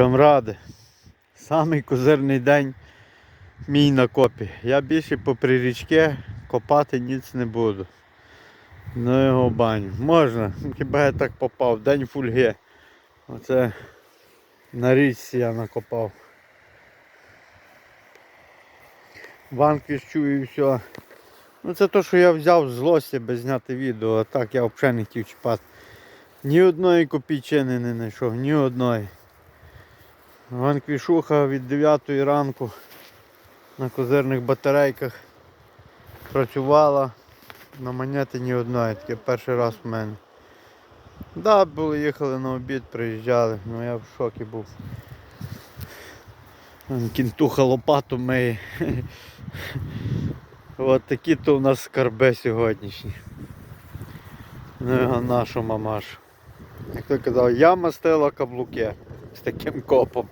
Камради, самий козирний день мій на копі. Я більше попри річки копати ніц не буду. Ну його баню. Можна, хіба я так попав, день фульги. Оце на річці я накопав. Банки чую і все. Ну це то, що я взяв з злості без зняти відео, а так я взагалі не хотів чіпати. Ні одної копійчини не знайшов, ні одної. Ван Квішуха від 9 ранку на козирних батарейках працювала. На монети ні одної, таке перший раз в мене. Да, були, їхали на обід, приїжджали, ну я в шокі був. Кінтуха лопату миє. От такі то у нас скарби сьогоднішні. Ну його нашу мамашу. Як той казав, я мастила каблуки з таким копом.